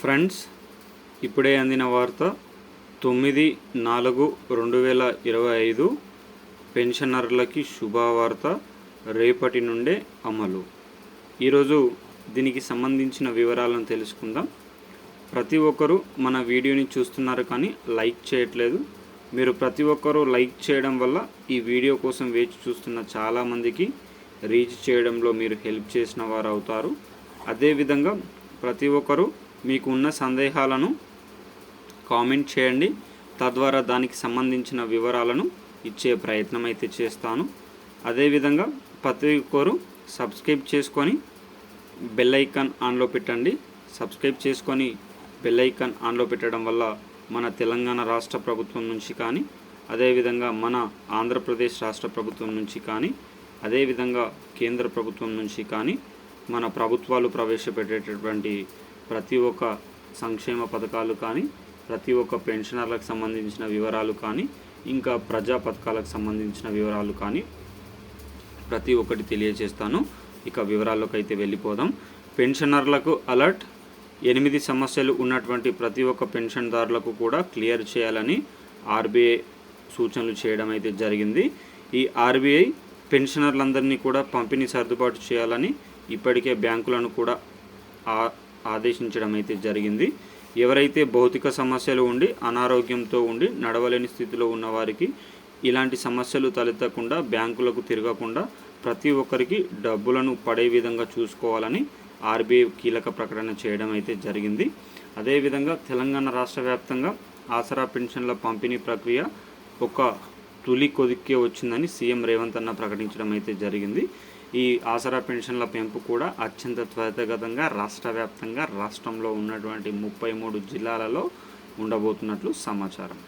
Friends ఇప్పుడే అందిన వార్త తొమ్మిది నాలుగు రెండు వేల ఇరవై ఐదు పెన్షనర్లకి శుభవార్త రేపటి నుండే అమలు. ఈరోజు దీనికి సంబంధించిన వివరాలను తెలుసుకుందాం. ప్రతి ఒక్కరూ మన వీడియోని చూస్తున్నారు కానీ లైక్ చేయట్లేదు. మీరు ప్రతి ఒక్కరూ లైక్ చేయడం వల్ల ఈ వీడియో కోసం వేచి చూస్తున్న చాలామందికి రీచ్ చేయడంలో మీరు హెల్ప్ చేసిన వారు అవుతారు అదేవిధంగా ప్రతి ఒక్కరూ మీకు ఉన్న సందేహాలను కామెంట్ చేయండి. తద్వారా దానికి సంబంధించిన వివరాలను ఇచ్చే ప్రయత్నం అయితే చేస్తాను. అదేవిధంగా ప్రతి ఒక్కరు సబ్స్క్రైబ్ చేసుకొని బెల్ ఐకాన్ ఆన్లో పెట్టండి. సబ్స్క్రైబ్ చేసుకొని బెల్ ఐకాన్ ఆన్లో పెట్టడం వల్ల మన తెలంగాణ రాష్ట్ర ప్రభుత్వం నుంచి కానీ అదేవిధంగా మన ఆంధ్రప్రదేశ్ రాష్ట్ర ప్రభుత్వం నుంచి కానీ అదేవిధంగా కేంద్ర ప్రభుత్వం నుంచి కానీ మన ప్రభుత్వాలు ప్రవేశపెట్టేటటువంటి ప్రతి ఒక్క సంక్షేమ పథకాలు కానీ ప్రతి ఒక్క పెన్షనర్లకు సంబంధించిన వివరాలు కానీ ఇంకా ప్రజా పథకాలకు సంబంధించిన వివరాలు కానీ ప్రతి ఒక్కటి తెలియజేస్తాను. ఇక వివరాల్లోకి అయితే వెళ్ళిపోదాం. పెన్షనర్లకు అలర్ట్. ఎనిమిది సమస్యలు ఉన్నటువంటి ప్రతి ఒక్క పెన్షన్దారులకు కూడా క్లియర్ చేయాలని ఆర్బీఐ సూచనలు చేయడం అయితే జరిగింది. ఈ ఆర్బీఐ పెన్షనర్లందరినీ కూడా పంపిణీ సర్దుబాటు చేయాలని ఇప్పటికే బ్యాంకులను కూడా ఆదేశించడం అయితే జరిగింది. ఎవరైతే భౌతిక సమస్యలు ఉండి అనారోగ్యంతో ఉండి నడవలేని స్థితిలో ఉన్న వారికి ఇలాంటి సమస్యలు తలెత్తకుండా బ్యాంకులకు తిరగకుండా ప్రతి ఒక్కరికి డబ్బులను పడే విధంగా చూసుకోవాలని ఆర్బీఐ కీలక ప్రకటన చేయడం అయితే జరిగింది. అదేవిధంగా తెలంగాణ రాష్ట్ర వ్యాప్తంగా ఆసరా పెన్షన్ల పంపిణీ ప్రక్రియ ఒక తులి కొదిక్కే వచ్చిందని సీఎం రేవంత్ అన్న ప్రకటించడం అయితే జరిగింది. ఈ ఆసరా పెన్షన్ల పెంపు కూడా అత్యంత త్వరితగతంగా రాష్ట్ర వ్యాప్తంగా రాష్ట్రంలో ఉన్నటువంటి ముప్పై మూడు జిల్లాలలో ఉండబోతున్నట్లు సమాచారం.